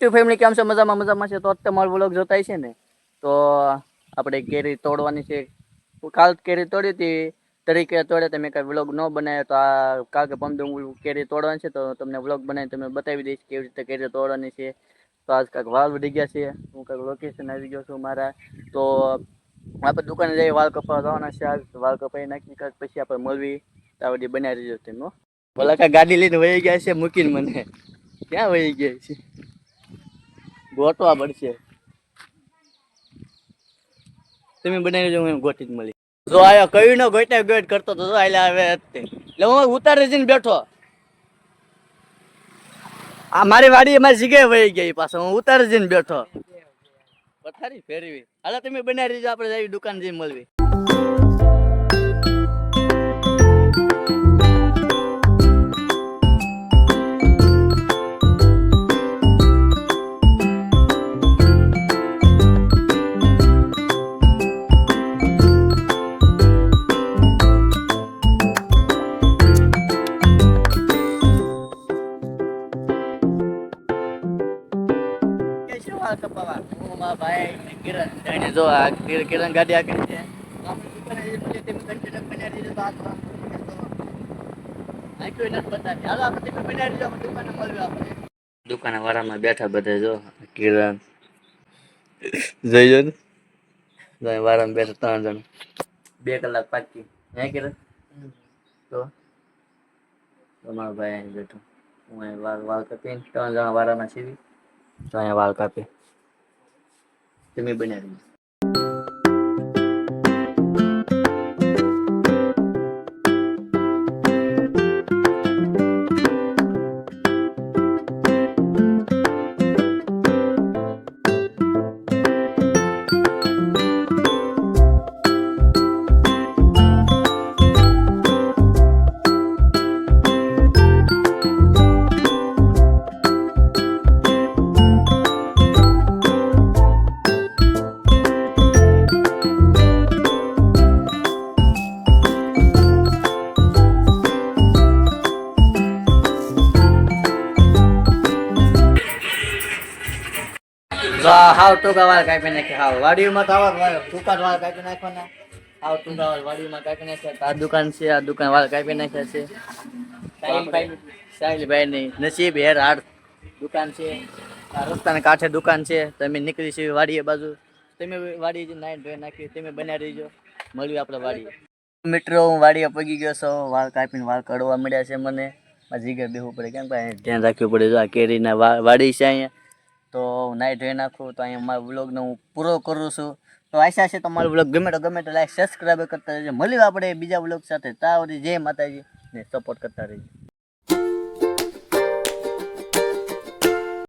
YouTube family કેમ છે? મજામાં મજામાં છે. તો અત્યારે તમારો વ્લોગ જોતા છે ને. તો આપણે કેરી તોડવાની છે. કાલ કેરી તોડી હતી. તરીકે તોડે તમે કાંઈ વ્લોગ ન બનાવ્યો. તો આ કાલ કે પંદર કેરી તોડવાની છે. તો તમને વ્લોગ બનાવી તમે બતાવી દઈશ કેવી રીતે કેરી તોડવાની છે. તો આજ કાંઈક વાળ વધી ગયા છે. હું કાંઈક લોકેશન આવી ગયો છું મારા. તો આપણે દુકાને જઈ વાળ કપાવા જવાના છે આજ. વાળ કપાઈ નાખી કાંઈક પછી આપણે મળવી. ત્યાં બધી બનાવી દીધો તેનો હો. કાંઈ ગાડી લઈને વહી ગયા છે મૂકીને મને. ક્યાં વહી ગયા છે? ગોતવા પડશે. તમે બનાવી જો હું ગોટી જ મળી જો આયો કયું નો ગોટા ગોટ કરતો તો આલે આવે એટલે હું ઉતારે જઈને બેઠો. આ મારી વાડી મારી જગ્યાએ વહી ગઈ પાછો, હું ઉતારે જઈને બેઠો. પથારી ફેરવી. હાલો, તમે બનાવી દેજો, આપણે જઈ દુકાન જઈને મળવી. શું હાલ કપાવા? હું મારા ભાઈ ને કિરણ જો આ કિરણ ગાડી આગળ છે. દુકાને વાળામાં બેઠા બધા જો કિરણ. જઈ જો ને બેઠા ત્રણ જણ. બે કલાક પાકી. હે કિરણ? તો? તમારો ભાઈ બેઠો. હું વાળ વાળ કાપીને ત્રણ જણા વારામાં સીવી. તો અહીંયા વાળ કાપી. તમે બનાવી હાવ ટૂંકા વાળ કાપી નાખે હાવ વાડીમાં તો આવા ટૂંકા વાળ કાપી નાખવાના. હાવ ટૂંકા વાળ વાડીમાં કાપી નાખ્યા. આ દુકાન છે આ દુકાન વાળ કાપી નાખ્યા છે. સાહિલભાઈ. ની નસીબ હેર હાડ દુકાન છે. આ રસ્તાના કાંઠે દુકાન છે. તમે નીકળી છે વાડીએ બાજુ. તમે વાડી જે નાઈ ધોઈ નાખી તમે બનાવી દેજો. મળ્યું આપણે વાડીએ. મિત્રો હું વાડીએ પગી ગયો છો. વાળ કાપીને વાળ કડવા મળ્યા છે મને. આ જગ્યાએ બેહવું પડે. કેમ કે ધ્યાન રાખવું પડે. જો આ કેરીના વાડી છે અહીંયા. તો નાઈ ધોઈ નાખું, તો અહીંયા મારા વ્લોગને હું પૂરો કરું છું. તો આશા છે તમારો વ્લોગ ગમે તો ગમે તો લાઈક સબસ્ક્રાઈબ કરતા રહેજો. મળ્યું આપણે બીજા વ્લોગ સાથે. તાવરી જય માતાજી. ને સપોર્ટ કરતા રહીજો.